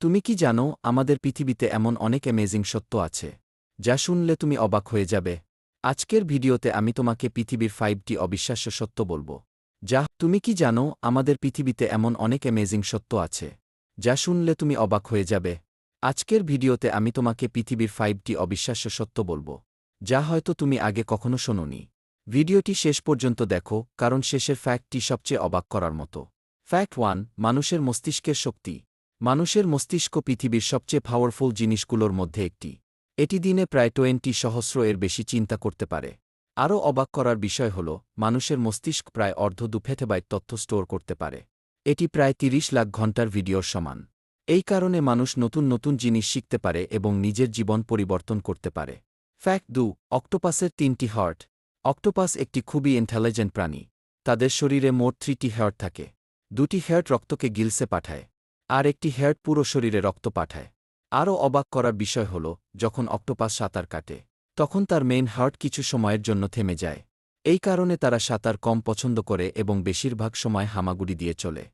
তুমি কি জানো, আমাদের পৃথিবীতে এমন অনেক অ্যামেজিং সত্য আছে, যা শুনলে তুমি অবাক হয়ে যাবে। আজকের ভিডিওতে আমি তোমাকে পৃথিবীর ফাইভটি অবিশ্বাস্য সত্য বলব। যা, তুমি কি জানো, আমাদের পৃথিবীতে এমন অনেক অ্যামেজিং সত্য আছে, যা শুনলে তুমি অবাক হয়ে যাবে। আজকের ভিডিওতে আমি তোমাকে পৃথিবীর ফাইভটি অবিশ্বাস্য সত্য বলব, যা হয়তো তুমি আগে কখনো শোনোনি। ভিডিওটি শেষ পর্যন্ত দেখো, কারণ শেষের ফ্যাক্টটি সবচেয়ে অবাক করার মতো। ফ্যাক্ট ওয়ান মানুষের মস্তিষ্কের শক্তি। মানুষের মস্তিষ্ক পৃথিবীর সবচেয়ে পাওয়ারফুল জিনিসগুলোর মধ্যে একটি। এটি দিনে প্রায় টোয়েন্টি সহস্র এর বেশি চিন্তা করতে পারে। আরও অবাক করার বিষয় হল, মানুষের মস্তিষ্ক প্রায় অর্ধ দুফেথেবাইট তথ্য স্টোর করতে পারে। এটি প্রায় ৩০ লাখ ঘণ্টার ভিডিওর সমান। এই কারণে মানুষ নতুন নতুন জিনিস শিখতে পারে এবং নিজের জীবন পরিবর্তন করতে পারে। ফ্যাক্ট দু অক্টোপাসের তিনটি হার্ট অক্টোপাস একটি খুবই ইন্টেলিজেন্ট প্রাণী। তাদের শরীরে মোট থ্রিটি হেয়ার থাকে। দুটি হেয়ার রক্তকে গিলসে পাঠায়। আর একটি হেয়ার পুরো শরীরে রক্ত পাঠায়। আরও অবাক করার বিষয় হল, যখন অক্টোপাস সাঁতার কাটে, তখন তার মেইন হার্ট কিছু সময়ের জন্য থেমে যায়। এই কারণে তারা সাঁতার কম পছন্দ করে এবং বেশিরভাগ সময় হামাগুড়ি দিয়ে চলে।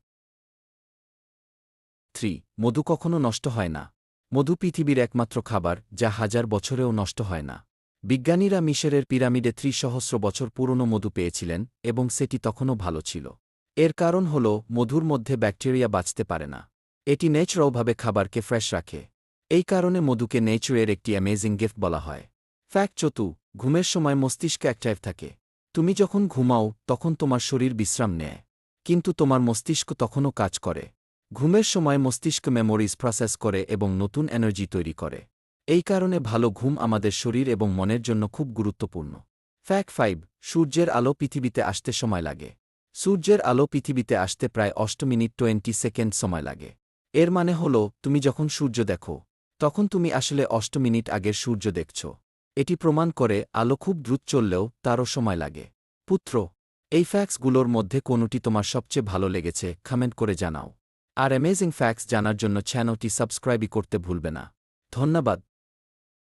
থ্রি, মধু কখনো নষ্ট হয় না। মধু পৃথিবীর একমাত্র খাবার, যা হাজার বছরেও নষ্ট হয় না। বিজ্ঞানীরা মিশরের পিরামিডে ত্রিসহস্র বছর পুরনো মধু পেয়েছিলেন এবং সেটি তখনও ভালো ছিল। এর কারণ হল, মধুর মধ্যে ব্যাকটেরিয়া বাঁচতে পারে না। এটি নেচরাওভাবে খাবারকে ফ্রেশ রাখে। এই কারণে মধুকে নেচুরের একটি অ্যামেজিং গিফট বলা হয়। ফ্যাক্ট চতু, ঘুমের সময় মস্তিষ্ক অ্যাক্টাইভ থাকে। তুমি যখন ঘুমাও, তখন তোমার শরীর বিশ্রাম নেয়। কিন্তু তোমার মস্তিষ্ক তখনও কাজ করে। ঘুমের সময় মস্তিষ্ক মেমোরিজ প্রসেস করে এবং নতুন এনার্জি তৈরি করে। এই কারণে ভালো ঘুম আমাদের শরীর এবং মনের জন্য খুব গুরুত্বপূর্ণ। ফ্যাক্ট ফাইভ সূর্যের আলো পৃথিবীতে আসতে সময় লাগে। সূর্যের আলো পৃথিবীতে আসতে প্রায় অষ্ট মিনিট টোয়েন্টি সেকেন্ড সময় লাগে। এর মানে হল, তুমি যখন সূর্য দেখো, তখন তুমি আসলে অষ্ট মিনিট আগের সূর্য দেখছ। এটি প্রমাণ করে, আলো খুব দ্রুত চললেও তারও সময় লাগে। পুত্র, এই ফ্যাক্সগুলোর মধ্যে কোনটি তোমার সবচেয়ে ভালো লেগেছে কমেন্ট করে জানাও। আর অ্যামেজিং ফ্যাক্স জানার জন্য চ্যানেলটি সাবস্ক্রাইবই করতে ভুলবে না। ধন্যবাদ।